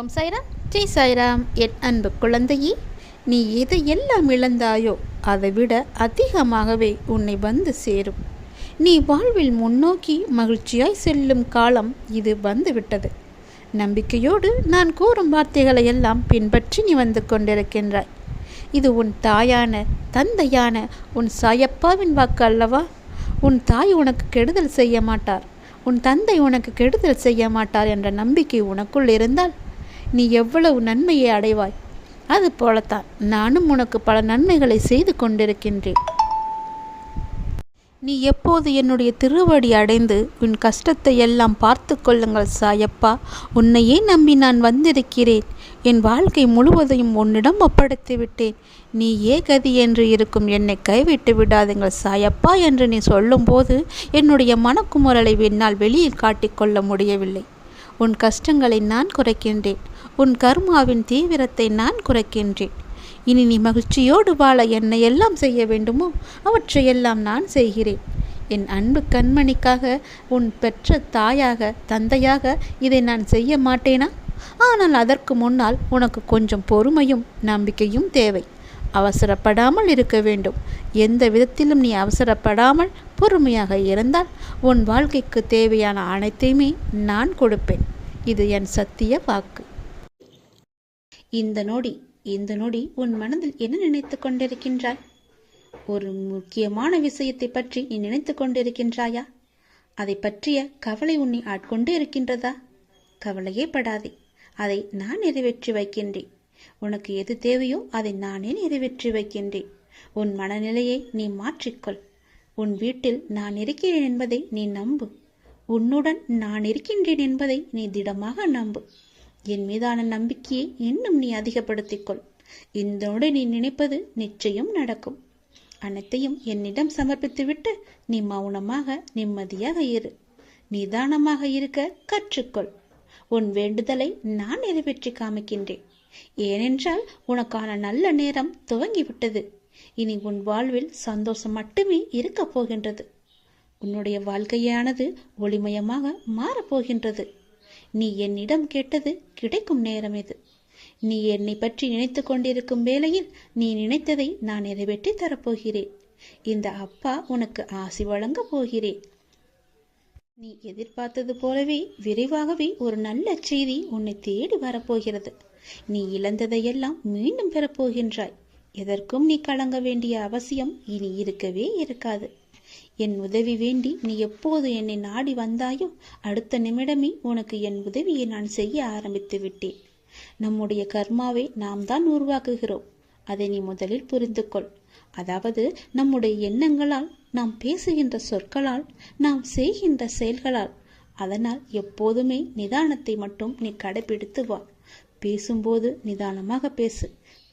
ஓம் சாய்ராம். ஜெய் சாய்ராம். என் அன்பு குழந்தையே நீ எதை எல்லாம் இழந்தாயோ அதை விட அதிகமாகவே உன்னை வந்து சேரும். நீ வாழ்வில் முன்னோக்கி மகிழ்ச்சியாய் செல்லும் காலம் இது வந்துவிட்டது. நம்பிக்கையோடு நான் கூறும் வார்த்தைகளை எல்லாம் பின்பற்றி நீ வந்து கொண்டிருக்கின்றாய். இது உன் தாயான தந்தையான உன் சாயப்பாவின் வாக்கு அல்லவா? உன் தாய் உனக்கு கெடுதல் செய்ய மாட்டார். உன் தந்தை உனக்கு கெடுதல் செய்ய மாட்டார் என்ற நம்பிக்கை உனக்குள் இருந்தால் நீ எவ்வளவு நன்மையை அடைவாய்? அது போலத்தான் நானும் உனக்கு பல நன்மைகளை செய்து கொண்டிருக்கின்றேன். நீ எப்போது என்னுடைய திருவடி அடைந்து உன் கஷ்டத்தை எல்லாம் பார்த்து கொள்ளுங்கள் சாயப்பா. உன்னையே நம்பி நான் வந்திருக்கிறேன். என் வாழ்க்கை முழுவதையும் உன்னிடம் ஒப்படைத்து விட்டேன். நீ ஏ கதி என்று இருக்கும் என்னை கைவிட்டு விடாதுங்கள் சாயப்பா என்று நீ சொல்லும்போது என்னுடைய மனக்குமுறலை என்னால் வெளியில் காட்டிக்கொள்ள முடியவில்லை. உன் கஷ்டங்களை நான் குறைக்கின்றேன். உன் கர்மாவின் தீவிரத்தை நான் குறைக்கின்றேன். இனி நீ மகிழ்ச்சியோடு வாழ என்னை எல்லாம் செய்ய வேண்டுமோ? அவற்றையெல்லாம் நான் செய்கிறேன். என் அன்பு கண்மணிக்காக உன் பெற்ற தாயாக தந்தையாக இதை நான் செய்ய மாட்டேனா? ஆனால் அதற்கு முன்னால் உனக்கு கொஞ்சம் பொறுமையும் நம்பிக்கையும் தேவை. அவசரப்படாமல் இருக்க வேண்டும். எந்த விதத்திலும் நீ அவசரப்படாமல் பொறுமையாக இருந்தால் உன் வாழ்க்கைக்கு தேவையான அனைத்தையுமே நான் கொடுப்பேன். இது என் சத்திய வாக்கு. இந்த நொடி இந்த நொடி உன் மனதில் என்ன நினைத்து கொண்டிருக்கின்றாய்? ஒரு முக்கியமான விஷயத்தை பற்றி நீ நினைத்து கொண்டிருக்கின்றாயா? அதை பற்றிய கவலை உன்னை ஆட்கொண்டு இருக்கின்றதா? கவலையே படாதே அதை நான் நிறைவேற்றி வைக்கின்றேன். உனக்கு எது தேவையோ அதை நானே நிறைவேற்றி வைக்கின்றேன். உன் மனநிலையை நீ மாற்றிக்கொள். உன் வீட்டில் நான் இருக்கிறேன் என்பதை நீ நம்பு. உன்னுடன் நான் இருக்கின்றேன் என்பதை நீ திடமாக நம்பு. என் மீதான நம்பிக்கையை இன்னும் நீ அதிகப்படுத்திக்கொள். இந்தோடு நீ நினைப்பது நிச்சயம் நடக்கும். அனைத்தையும் என்னிடம் சமர்ப்பித்துவிட்டு நீ மௌனமாக நிம்மதியாக இரு. நிதானமாக இருக்க கற்றுக்கொள். உன் வேண்டுதலை நான் நிறைவேற்றி காமிக்கின்றேன். ஏனென்றால் உனக்கான நல்ல நேரம் துவங்கிவிட்டது. இனி உன் வாழ்வில் சந்தோஷம் மட்டுமே இருக்கப் போகின்றது. உன்னுடைய வாழ்க்கையானது ஒளிமயமாக மாறப்போகின்றது நீ என்னிடம் கேட்டது கிடைக்கும் நேரம் இது. நீ என்னை பற்றி நினைத்து கொண்டிருக்கும் வேளையில் நீ நினைத்ததை நான் நிறைவேற்றி தரப்போகிறேன். இந்த அப்பா உனக்கு ஆசி வழங்க போகிறேன். நீ எதிர்பார்த்தது போலவே விரைவாகவே ஒரு நல்ல செய்தி உன்னை தேடி வரப்போகிறது. நீ இழந்ததையெல்லாம் மீண்டும் பெறப்போகின்றாய். எதற்கும் நீ கலங்க வேண்டிய அவசியம் இனி இருக்கவே இருக்காது. என் உதவி வேண்டி நீ எப்போது என்னை நாடி வந்தாயோ அடுத்த நிமிடமே உனக்கு என் உதவியை நான் செய்ய ஆரம்பித்து விட்டேன். நம்முடைய கர்மாவை நாம் தான் உருவாக்குகிறோம். அதை நீ முதலில் புரிந்து கொள் அதாவது நம்முடைய எண்ணங்களால் நாம் பேசுகின்ற சொற்களால் நாம் செய்கின்ற செயல்களால். அதனால் எப்போதுமே நிதானத்தை மட்டும் நீ கடைபிடித்து வா. பேசும்போது நிதானமாக பேசு.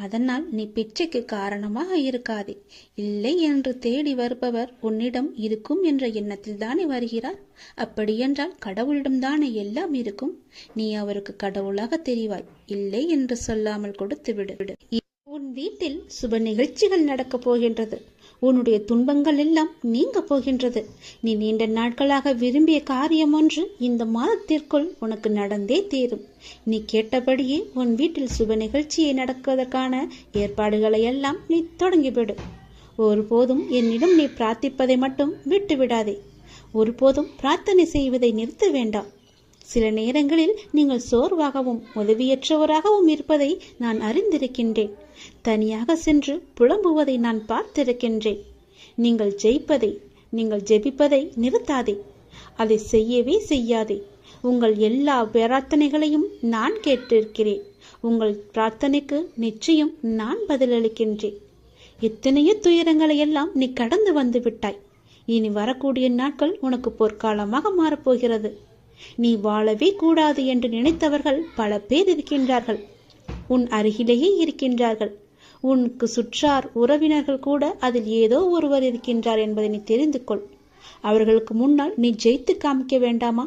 அதனால் நீ பிச்சைக்கு காரணமாக இருக்காதே. இல்லை என்று தேடி வருபவர் உன்னிடம் இருக்கும் என்ற எண்ணத்தில் தானே வருகிறார்? அப்படியென்றால் கடவுளிடம்தானே எல்லாம் இருக்கும்? நீ அவருக்கு கடவுளாக தெரிவாய். இல்லை என்று சொல்லாமல் கொடுத்து விடு உன் வீட்டில் சுப நிகழ்ச்சிகள் நடக்கப் போகின்றது. உன்னுடைய துன்பங்கள் எல்லாம் நீங்க போகின்றது. நீ நீண்ட நாட்களாக விரும்பிய காரியம் ஒன்று இந்த மாதத்திற்குள் உனக்கு நடந்தே தீரும். நீ கேட்டபடியே உன் வீட்டில் சுப நிகழ்ச்சியை நடக்குவதற்கான ஏற்பாடுகளை எல்லாம் நீ தொடங்கிவிடு. ஒருபோதும் என்னிடம் நீ பிரார்த்திப்பதை மட்டும் விட்டு விடாதே ஒருபோதும் பிரார்த்தனை செய்வதை நிறுத்த வேண்டாம். சில நேரங்களில் நீங்கள் சோர்வாகவும் உதவியற்றவராகவும் இருப்பதை நான் அறிந்திருக்கின்றேன். தனியாக சென்று புலம்புவதை நான் பார்த்திருக்கின்றேன். நீங்கள் ஜெயிப்பதை நீங்கள் ஜெபிப்பதை நிறுத்தாதே. அதை செய்யவே செய்யாதே. உங்கள் எல்லா பிரார்த்தனைகளையும் நான் கேட்டிருக்கிறேன். உங்கள் பிரார்த்தனைக்கு நிச்சயம் நான் பதிலளிக்கின்றேன். எத்தனையோ துயரங்களை எல்லாம் நீ கடந்து வந்து விட்டாய். இனி வரக்கூடிய நாட்கள் உனக்கு பொற்காலமாக மாறப்போகிறது. நீ வாழவே கூடாது என்று நினைத்தவர்கள் பல பேர் இருக்கின்றார்கள். உன் அருகிலேயே இருக்கின்றார்கள். உனக்கு சுற்றார் உறவினர்கள் கூட அதில் ஏதோ ஒருவர் இருக்கின்றார் என்பதை நீ தெரிந்து கொள் அவர்களுக்கு முன்னால் நீ ஜெயித்து காமிக்க வேண்டாமா?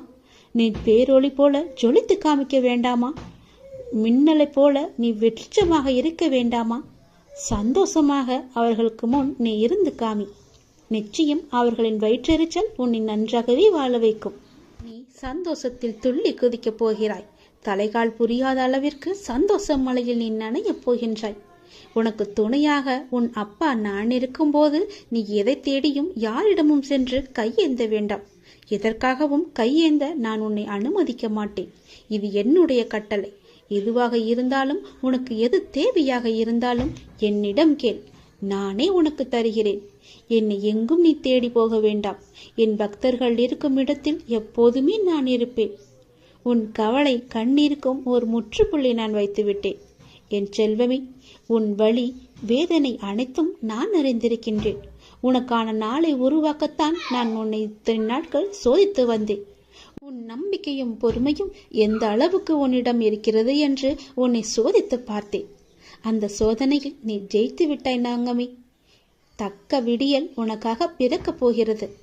நீ பேரொளி போல ஜொலித்து காமிக்க வேண்டாமா? மின்னலைப் போல நீ வெற்றிச்சமாக இருக்க வேண்டாமா? சந்தோஷமாக அவர்களுக்கு முன் நீ இருந்து காமி. நிச்சயம் அவர்களின் வயிற்றெரிச்சல் உன்னை நன்றாகவே வாழ வைக்கும். நீ சந்தோஷத்தில் துள்ளி குதிக்கப் போகிறாய். தலைகால் புரியாத அளவிற்கு சந்தோஷ மலையில் நீ நனையப் போகின்றாய். உனக்கு துணையாக உன் அப்பா நான் இருக்கும்போது நீ எதை தேடியும் யாரிடமும் சென்று கையேந்த வேண்டாம். எதற்காகவும் கையேந்த நான் உன்னை அனுமதிக்க மாட்டேன். இது என்னுடைய கட்டளை. எதுவாக இருந்தாலும் உனக்கு எது தேவையாக இருந்தாலும் என்னிடம் கேள். நானே உனக்கு தருகிறேன். என்னை எங்கும் நீ தேடி போக வேண்டாம். என் பக்தர்கள் இருக்கும் இடத்தில் எப்போதுமே நான் இருப்பேன். உன் கவலை கண்ணீருக்கும் ஒரு முற்றுப்புள்ளி நான் வைத்துவிட்டேன். என் செல்வமே உன் வழி வேதனை அனைத்தும் நான் அறிந்திருக்கின்றேன். உனக்கான நாளை உருவாக்கத்தான் நான் உன்னை இத்தனை நாட்கள் சோதித்து வந்தேன். உன் நம்பிக்கையும் பொறுமையும் எந்த அளவுக்கு உன்னிடம் இருக்கிறது என்று உன்னை சோதித்து பார்த்தேன். அந்த சோதனையில் நீ ஜெயித்து விட்டாய் நாங்கமே. தக்க விடியல் உனக்காக பிறக்கப் போகிறது.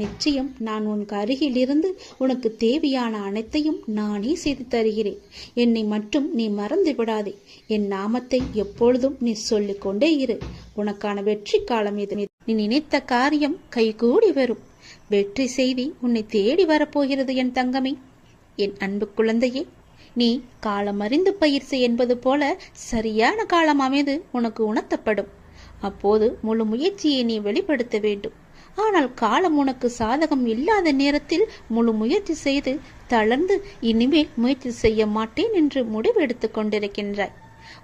நிச்சயம் நான் உனக்கு அருகிலிருந்து உனக்கு தேவையான அனைத்தையும் நானே செய்து தருகிறேன். என்னை மட்டும் நீ மறந்து விடாதே என் நாமத்தை எப்பொழுதும் நீ சொல்லிக்கொண்டே இரு. உனக்கான வெற்றி காலம் இது. நீ நினைத்த காரியம் கைகூடி வரும். வெற்றி செய்தி உன்னை தேடி வரப்போகிறது என் தங்கமே. என் அன்பு குழந்தையே நீ காலம் அறிந்து பயிற்சி என்பது போல சரியான காலம் அமைது உனக்கு உணர்த்தப்படும். அப்போது முழு முயற்சியை நீ வெளிப்படுத்த வேண்டும். ஆனால் காலம் உனக்கு சாதகம் இல்லாத நேரத்தில் முழு முயற்சி செய்து தளர்ந்து இனிமேல் முயற்சி செய்ய மாட்டேன் என்று முடிவெடுத்துக் கொண்டிருக்கின்றாய்.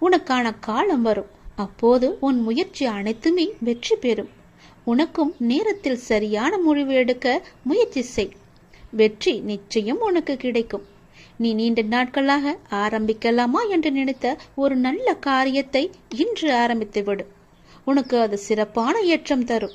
உனக்கான காலம் வரும். அப்போது உன் முயற்சி அனைத்துமே வெற்றி பெறும். உனக்கும் நேரத்தில் சரியான முடிவு எடுக்க முயற்சி செய். வெற்றி நிச்சயம் உனக்கு கிடைக்கும். நீ நீண்ட நாட்களாக ஆரம்பிக்கலாமா என்று நினைத்த ஒரு நல்ல காரியத்தை இன்று ஆரம்பித்து விடு உனக்கு அது சிறப்பான ஏற்றம் தரும்.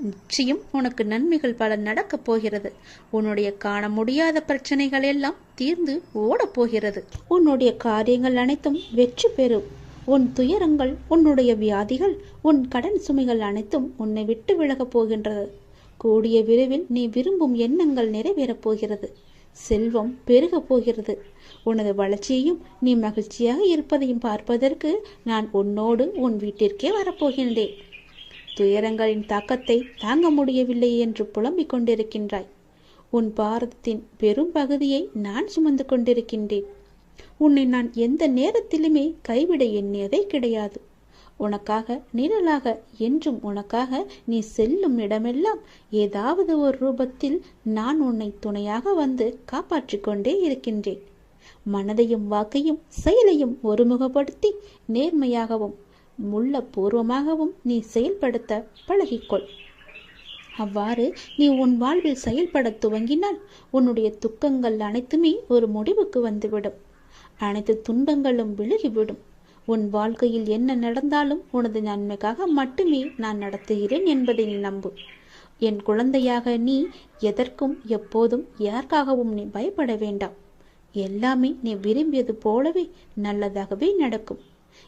நிச்சயம் உனக்கு நன்மைகள் பல நடக்கப் போகிறது. உன்னுடைய காண முடியாத பிரச்சனைகள் எல்லாம் தீர்ந்து ஓடப் போகிறது. உன்னுடைய காரியங்கள் அனைத்தும் வெற்றி பெறும். உன் துயரங்கள் உன்னுடைய வியாதிகள் உன் கடன் சுமைகள் அனைத்தும் உன்னை விட்டு விலகப் போகின்றது. கூடிய விரைவில் நீ விரும்பும் எண்ணங்கள் நிறைவேறப் போகிறது. செல்வம் பெருகப் போகிறது. உனது வளர்ச்சியையும் நீ மகிழ்ச்சியாக இருப்பதையும் பார்ப்பதற்கு நான் உன்னோடு உன் வீட்டிற்கே வரப்போகின்றேன் துயரங்களின் தாக்கத்தை தாங்க முடியவில்லை என்று புலம்பிக் கொண்டிருக்கின்றாய். உன் பாரதத்தின் பெரும் பகுதியை நான் சுமந்து கொண்டிருக்கின்றேன். உன்னை நான் எந்த நேரத்திலுமே கைவிட எண்ணியதே கிடையாது. உனக்காக நிழலாக என்றும் உனக்காக நீ செல்லும் இடமெல்லாம் ஏதாவது ஒரு ரூபத்தில் நான் உன்னை துணையாக வந்து காப்பாற்றிக் கொண்டே இருக்கின்றேன். மனதையும் வாக்கையும் செயலையும் ஒருமுகப்படுத்தி நேர்மையாகவும் முள்ள பூர்வமாகவும் நீ செயல்படுத்த பழகிக்கொள். அவ்வாறு நீ உன் வாழ்வில் செயல்பட துவங்கினால் உன்னுடைய துக்கங்கள் அனைத்துமே ஒரு முடிவுக்கு வந்துவிடும். அனைத்து துன்பங்களும் விலகிவிடும். உன் வாழ்க்கையில் என்ன நடந்தாலும் உனது நன்மைக்காக மட்டுமே நான் நடத்துகிறேன் என்பதை நீ நம்பு. என் குழந்தையாக நீ எதற்கும் எப்போதும் யாருக்காகவும் நீ பயப்பட வேண்டாம். எல்லாமே நீ விரும்பியது போலவே நல்லதாகவே நடக்கும்.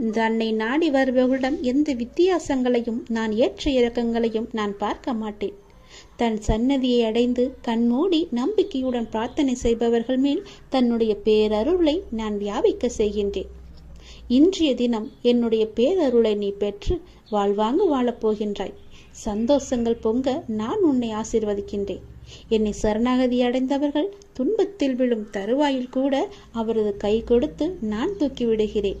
தன்னை நாடி வருபவர்களிடம் எந்த வித்தியாசங்களையும் நான் ஏற்ற இறக்கங்களையும் நான் பார்க்க மாட்டேன். தன் சன்னதியை அடைந்து கண்மூடி நம்பிக்கையுடன் பிரார்த்தனை செய்பவர்கள் மேல் தன்னுடைய பேரருளை நான் வியாபிக்க செய்கின்றேன். இன்றைய தினம் என்னுடைய பேரருளை நீ பெற்று வாழ்வாங்கு வாழப் போகின்றாய். சந்தோஷங்கள் பொங்க நான் உன்னை ஆசிர்வதிக்கின்றேன். என்னை சரணாகதி அடைந்தவர்கள் துன்பத்தில் விழும் தருவாயில் கூட அவரது கை கொடுத்து நான் தூக்கி விடுகிறேன்.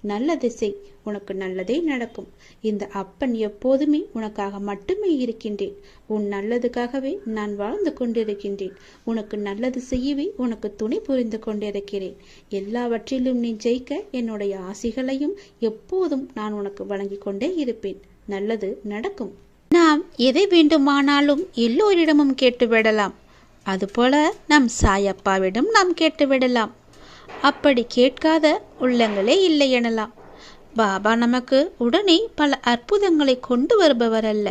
நல்ல திசை உனக்கு நல்லதே நடக்கும். இந்த அப்பன் எப்போதுமே உனக்காக மட்டுமே இருக்கின்றேன். உன் நல்லதுக்காகவே நான் வாழ்ந்து கொண்டிருக்கின்றேன். உனக்கு நல்லது செய்யவே உனக்கு துணை புரிந்து கொண்டிருக்கிறேன். எல்லாவற்றிலும் நீ ஜெயிக்க என்னுடைய ஆசைகளையும் எப்போதும் நான் உனக்கு வழங்கிக் கொண்டே இருப்பேன். நல்லது நடக்கும். நாம் எதை வேண்டுமானாலும் எல்லோரிடமும் கேட்டுவிடலாம். அதுபோல நம் சாயப்பாவிடம் நாம் கேட்டுவிடலாம். அப்படி கேட்காத உள்ளங்களே இல்லை எனலாம். பாபா நமக்கு உடனே பல அற்புதங்களை கொண்டு வருபவர் அல்ல.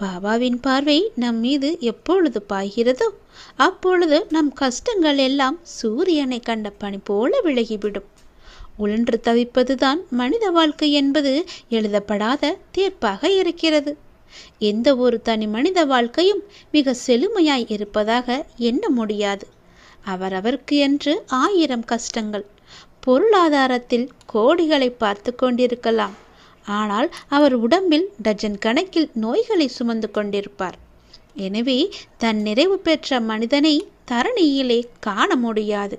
பாபாவின் பார்வை நம் மீது எப்பொழுது பாய்கிறதோ அப்பொழுது நம் கஷ்டங்கள் எல்லாம் சூரியனை கண்ட பனி போல விலகிவிடும். உழன்று தவிப்பதுதான் மனித வாழ்க்கை என்பது எழுதப்படாத தீர்ப்பாக இருக்கிறது. எந்த ஒரு தனி மனித வாழ்க்கையும் மிக செழுமையாய் இருப்பதாக எண்ண முடியாது. அவரவருக்கு என்று ஆயிரம் கஷ்டங்கள். பொருளாதாரத்தில் கோடிகளை பார்த்து கொண்டிருக்கலாம். ஆனால் அவர் உடம்பில் டஜன் கணக்கில் நோய்களை சுமந்து கொண்டிருப்பார். எனவே தன் நிறைவு பெற்ற மனிதனை தரணியிலே காண முடியாது.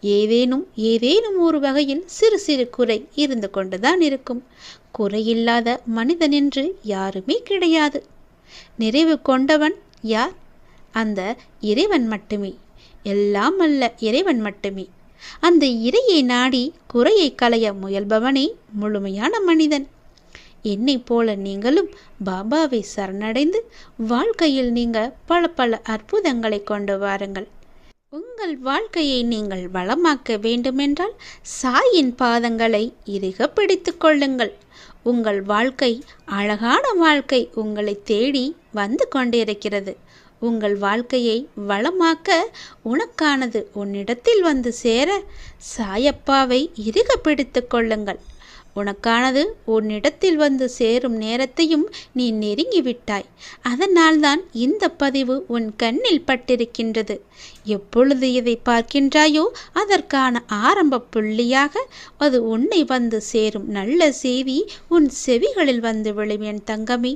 ஏதேனும் ஏதேனும் ஒரு வகையில் சிறு சிறு குறை இருந்து கொண்டுதான் இருக்கும். குறையில்லாத மனிதன் என்று யாருமே கிடையாது. நிறைவு கொண்டவன் யார்? அந்த இறைவன் மட்டுமே. எல்லாம் அல்ல இறைவன் மட்டுமே. அந்த இறையை நாடி குறையை களைய முயல்பவனே முழுமையான மனிதன். என்னை போல நீங்களும் பாபாவை சரணடைந்து வாழ்க்கையில் நீங்கள் பல பல அற்புதங்களை கொண்டு வாருங்கள். உங்கள் வாழ்க்கையை நீங்கள் வளமாக்க வேண்டுமென்றால் சாயின் பாதங்களை இறுக பிடித்து கொள்ளுங்கள். உங்கள் வாழ்க்கை அழகான வாழ்க்கை உங்களை தேடி வந்து கொண்டிருக்கிறது. உங்கள் வாழ்க்கையை வளமாக்க உனக்கானது உன்னிடத்தில் வந்து சேர சாயப்பாவை இறுக பிடித்து கொள்ளுங்கள். உனக்கானது உன்னிடத்தில் வந்து சேரும் நேரத்தையும் நீ நெருங்கிவிட்டாய். அதனால்தான் இந்த பதிவு உன் கண்ணில் பட்டிருக்கின்றது. எப்பொழுது இதை பார்க்கின்றாயோ அதற்கான ஆரம்ப புள்ளியாக அது உன்னை வந்து சேரும். நல்ல செய்தி உன் செவிகளில் வந்து விழும் என் தங்கமே.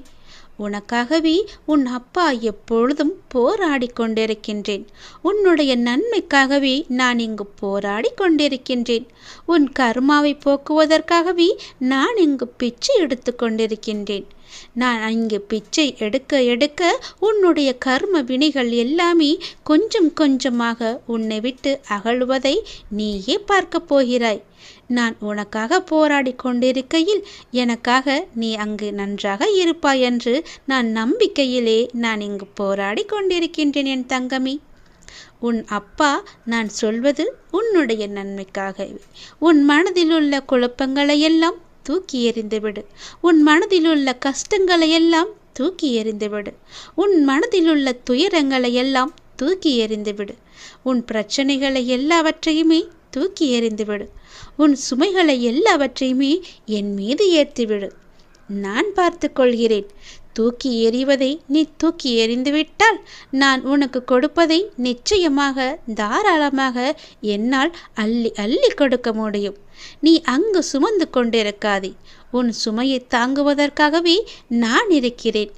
உனக்காகவே உன் அப்பா எப்பொழுதும் போராடி கொண்டிருக்கின்றேன். உன்னுடைய நன்மைக்காகவே நான் இங்கு போராடி கொண்டிருக்கின்றேன். உன் கர்மாவை போக்குவதற்காகவே நான் இங்கு பிச்சை எடுத்து கொண்டிருக்கின்றேன். நான் அங்கே பிச்சை எடுக்க எடுக்க உன்னுடைய கர்ம வினைகள் எல்லாமே கொஞ்சம் கொஞ்சமாக உன்னை விட்டு அகழ்வதை நீயே பார்க்கப் போகிறாய். நான் உனக்காக போராடி கொண்டிருக்கையில் எனக்காக நீ அங்கு நன்றாக இருப்பாய் என்று நான் நம்பிக்கையிலே நான் இங்கு போராடி கொண்டிருக்கின்றேன் என் தங்கமி. உன் அப்பா நான் சொல்வது உன்னுடைய நன்மைக்காகவே. உன் மனதிலுள்ள குழப்பங்களையெல்லாம் தூக்கி எறிந்துவிடு. உன் மனதில் உள்ள கஷ்டங்களை கஷ்டங்களையெல்லாம் தூக்கி எறிந்துவிடு. உன் மனதில் உள்ள துயரங்களை எல்லாம் தூக்கி எறிந்துவிடு. உன் பிரச்சனைகளை எல்லாவற்றையுமே தூக்கி எறிந்துவிடு. உன் சுமைகளை எல்லாவற்றையுமே என் மீது ஏற்றிவிடு. நான் பார்த்து கொள்கிறேன். தூக்கி எறிவதை நீ தூக்கி எறிந்துவிட்டால் நான் உனக்கு கொடுப்பதை நிச்சயமாக தாராளமாக என்னால் அள்ளி அள்ளி கொடுக்க முடியும். நீ அங்கு சுமந்து கொண்டிருக்காதே. உன் சுமையை தாங்குவதற்காகவே நான் இருக்கிறேன்.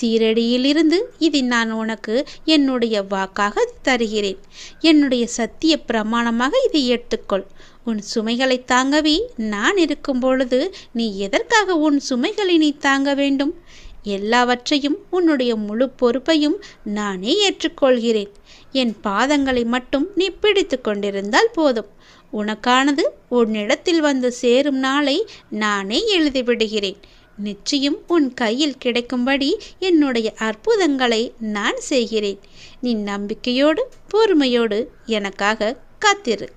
சீரடியிலிருந்து இதை நான் உனக்கு என்னுடைய வாக்காக தருகிறேன். என்னுடைய சத்திய பிரமாணமாக இதை ஏற்றுக்கொள் உன் சுமைகளை தாங்கவே நான் இருக்கும் பொழுது நீ எதற்காக உன் சுமைகளை நீ தாங்க வேண்டும்? எல்லாவற்றையும் உன்னுடைய முழு பொறுப்பையும் நானே ஏற்றுக்கொள்கிறேன். என் பாதங்களை மட்டும் நீ பிடித்து கொண்டிருந்தால் போதும். உனக்கானது உன்னிடத்தில் வந்து சேரும் நாளை நானே எழுதிவிடுகிறேன். நிச்சயம் உன் கையில் கிடைக்கும்படி என்னுடைய அற்புதங்களை நான் செய்கிறேன். நீ நம்பிக்கையோடு பொறுமையோடு எனக்காக காத்திரு.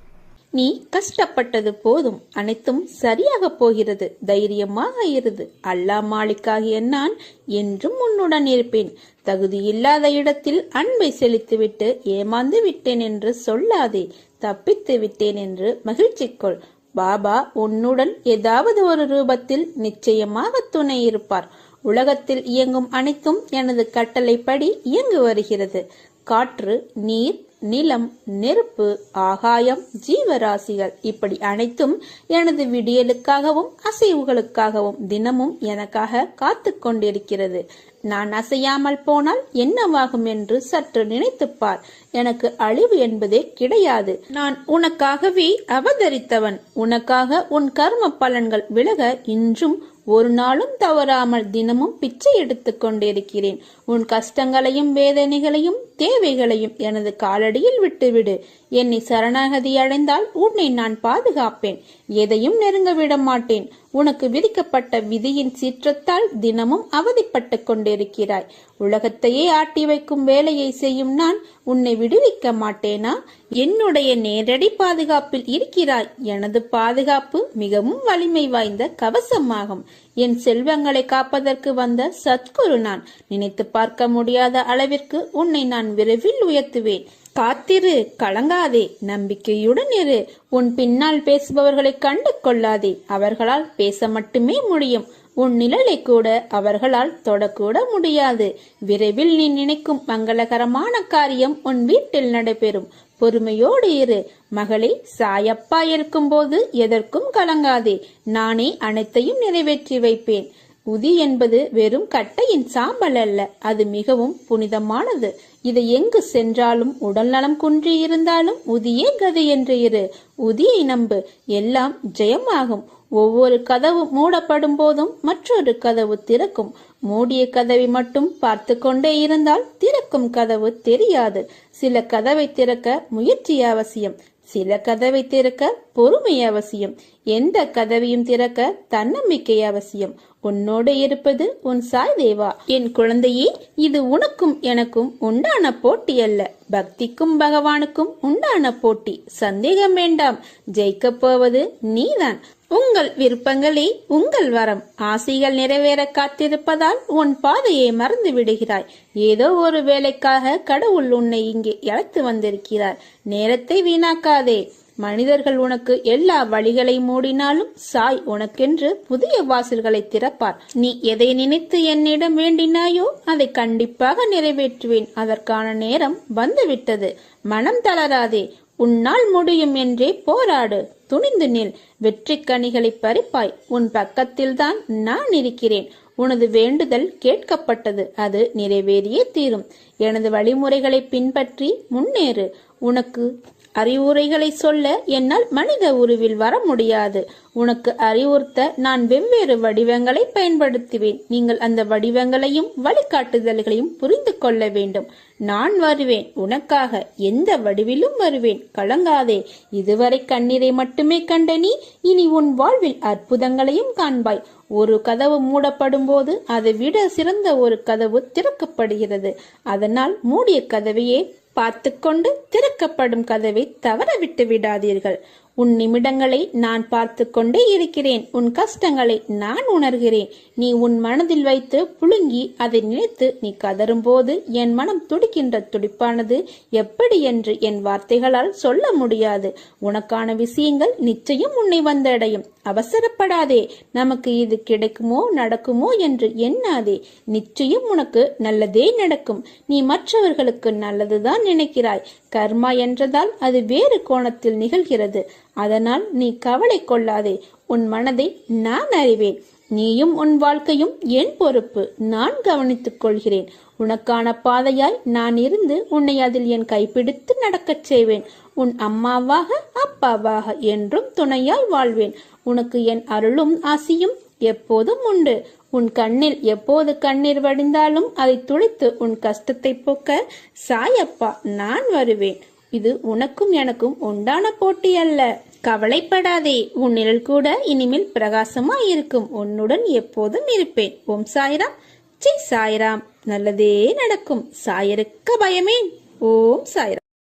நீ கஷ்டப்பட்டது போதும் அனைத்தும் சரியாக போகிறது தைரியமாக இருந்து. அல்லா மாலிக்காகிய நான் என்றும் உன்னுடன் இருப்பேன். தகுதியில்லாத இடத்தில் அன்பை செலுத்திவிட்டு ஏமாந்து விட்டேன் என்று சொல்லாதே தப்பித்து விட்டேன் என்று மகிழ்ச்சி கொள் பாபா உன்னுடன் ஏதாவது ஒரு ரூபத்தில் நிச்சயமாக துணை இருப்பார். உலகத்தில் இயங்கும் அனைத்தும் எனது கட்டளைப்படி இயங்கு வருகிறது. காற்று நீர் நிலம் நெருப்பு ஆகாயம் ஜீவராசிகள் இப்படி அனைத்தும் எனது விடியலுக்காகவும் அசைவுகளுக்காகவும் தினமும் எனக்காக காத்து கொண்டிருக்கிறது. நான் அசையாமல் போனால் என்னவாகும் என்று சற்று நினைத்துப்பார் எனக்கு அழிவு என்பதே கிடையாது. நான் உனக்காகவே அவதரித்தவன். உனக்காக உன் கர்ம பலன்கள் விலக இன்றும் ஒரு நாளும் தவறாமல் தினமும் பிச்சை எடுத்துக் கொண்டிருக்கிறேன். உன் கஷ்டங்களையும் வேதனைகளையும் தேவைகளையும் எனது காலடியில் விட்டுவிடு. என்னை சரணாகதி அடைந்தால் உன்னை நான் பாதுகாப்பேன். எதையும் நெருங்க விட மாட்டேன். உனக்கு விதிக்கப்பட்ட விதியின் சீற்றத்தால் தினமும் அவதிப்பட்டு கொண்டிருக்கிறாய். உலகத்தையே ஆட்டி வைக்கும் வேலையை செய்யும் நான் உன்னை விடுவிக்க மாட்டேனா? என்னுடைய நேரடி பாதுகாப்பில் இருக்கிறாய். எனது பாதுகாப்பு மிகவும் வலிமை வாய்ந்த கவசமாகும். என் செல்வங்களை காப்பதற்கு வந்த சத்குரு நான். நினைத்து பார்க்க முடியாத அளவிற்கு உன்னை நான் விரைவில் உயர்த்துவேன். காத்திரு கலங்காதே நம்பிக்கையுடன் இரு. உன் பின்னால் பேசுபவர்களை கண்டு கொள்ளாதே. அவர்களால் பேச மட்டுமே முடியும். உன் நிழலை கூட அவர்களால் தொடக்கூட முடியாது. விரைவில் நீ நினைக்கும் மங்களகரமான காரியம் உன் வீட்டில் நடைபெறும். பொறுமையோடு இரு. மகளே சாயப்பா இருக்கும்போது எதற்கும் கலங்காதே. நானே அனைத்தையும் நிறைவேற்றி வைப்பேன். உதி என்பது வெறும் கட்டையின் சாம்பல் அல்ல. அது மிகவும் புனிதமானது. இதை எங்கு சென்றாலும் உடல் நலம் குன்றி இருந்தாலும் உதியே கதை என்று இரு. உதியை நம்பு. எல்லாம் ஜெயமாகும். ஒவ்வொரு கதவு மூடப்படும் போதும் மற்றொரு கதவு திறக்கும். மூடிய கதவை மட்டும் பார்த்து கொண்டே இருந்தால் திறக்கும் கதவு தெரியாது. சில கதவை திறக்க முயற்சி அவசியம். சில கதவை திறக்க பொறுமை அவசியம். எந்த கதவையும் திறக்க தன்னம்பிக்கை அவசியம். உன்னோடு இருப்பது உன் சாய் தேவா. என் குழந்தையே இது உனக்கும் எனக்கும் உண்டான போட்டி அல்ல. பக்திக்கும் பகவானுக்கும் உண்டான போட்டி. சந்தேகம் வேண்டாம். ஜெயிக்கப் போவது நீதான். உங்கள் விருப்பங்களே உங்கள் வரம். ஆசைகள் நிறைவேற காத்திருப்பதால் உன் பாதையை மறந்து விடுகிறாய். ஏதோ ஒரு வேலைக்காக கடவுள் உன்னை இங்கே அழைத்து வந்திருக்கிறார். நேரத்தை வீணாக்காதே. மனிதர்கள் உனக்கு எல்லா வழிகளை மூடினாலும் சாய் உனக்கென்று புதிய வாசல்களை திறப்பார். நீ எதை நினைத்து என்னிடம் வேண்டினாயோ அதை கண்டிப்பாக நிறைவேற்றுவேன். அதற்கான நேரம் வந்துவிட்டது. மனம் தளராதே. உன்னால் முடியும் என்றே போராடு. துணிந்து நில். வெற்றி கனிகளை பறிப்பாய். உன் பக்கத்தில்தான் நான் இருக்கிறேன். உனது வேண்டுதல் கேட்கப்பட்டது. அது நிறைவேறியே தீரும். எனது வழிமுறைகளை பின்பற்றி முன்னேறு. உனக்கு அறிவுரைகளை சொல்ல என்னால் மனித உருவில் வர முடியாது. உனக்கு அறிவுறுத்த நான் வெவ்வேறு வடிவங்களை பயன்படுத்துவேன். நீங்கள் அந்த வடிவங்களையும் வழிகாட்டுதல்களையும் புரிந்து கொள்ள வேண்டும். நான் வருவேன். உனக்காக எந்த வடிவிலும் வருவேன். கலங்காதே. இதுவரை கண்ணீரை மட்டுமே கண்ட நீ இனி உன் வாழ்வில் அற்புதங்களையும் காண்பாய். ஒரு கதவு மூடப்படும் போது அதை விட சிறந்த ஒரு கதவு திறக்கப்படுகிறது. அதனால் மூடிய கதவையே பார்த்து கொண்டு திறக்கப்படும் கதவை தவற விட்டு விடாதீர்கள். உன் நிமிடங்களை நான் பார்த்து கொண்டே இருக்கிறேன். உன் கஷ்டங்களை நான் உணர்கிறேன். நீ உன் மனதில் வைத்து புழுங்கி அதை நினைத்து நீ கதறும்போது என் மனம் துடிக்கின்ற துடிப்பானது எப்படி என்று என் வார்த்தைகளால் சொல்ல முடியாது. உனக்கான விஷயங்கள் நிச்சயம் உன்னை வந்தடையும். அவசரப்படாதே. நமக்கு இது கிடைக்குமோ நடக்குமோ என்று எண்ணாதே. நிச்சயம் உனக்கு நல்லதே நடக்கும். நீ மற்றவர்களுக்கு நல்லதுதான் நினைக்கிறாய். கர்மா என்றதால் அது வேறு கோணத்தில் நிகழ்கிறது. அதனால் நீ கவலை கொள்ளாதே. உன் மனதை நான் அறிவேன். நீயும் உன் வாழ்க்கையும் என் பொறுப்பு. நான் கவனித்துக் கொள்கிறேன். உனக்கான பாதையாய் நான் இருந்து உன்னை அதில் என் கைப்பிடித்து நடக்கச் செய்வேன். உன் அம்மாவாக அப்பாவாக என்றும் துணையாய் வாழ்வேன். உனக்கு என் அருளும் ஆசியும் எப்போதும் உண்டு. உன் கண்ணில் எப்போது கண்ணீர் வடிந்தாலும் அதை துடைத்து உன் கஷ்டத்தை போக்க சாயப்பா நான் வருவேன். இது உனக்கும் எனக்கும் உண்டான போட்டி அல்ல. கவலைப்படாதே உன் நிழல் கூட இனிமேல் பிரகாசமா இருக்கும் உன்னுடன் எப்போதும் இருப்பேன். ஓம் சாய்ராம். ஜெய் சாய்ராம். நல்லதே நடக்கும். சாயருக்க பயமே ஓம் சாய்ராம்.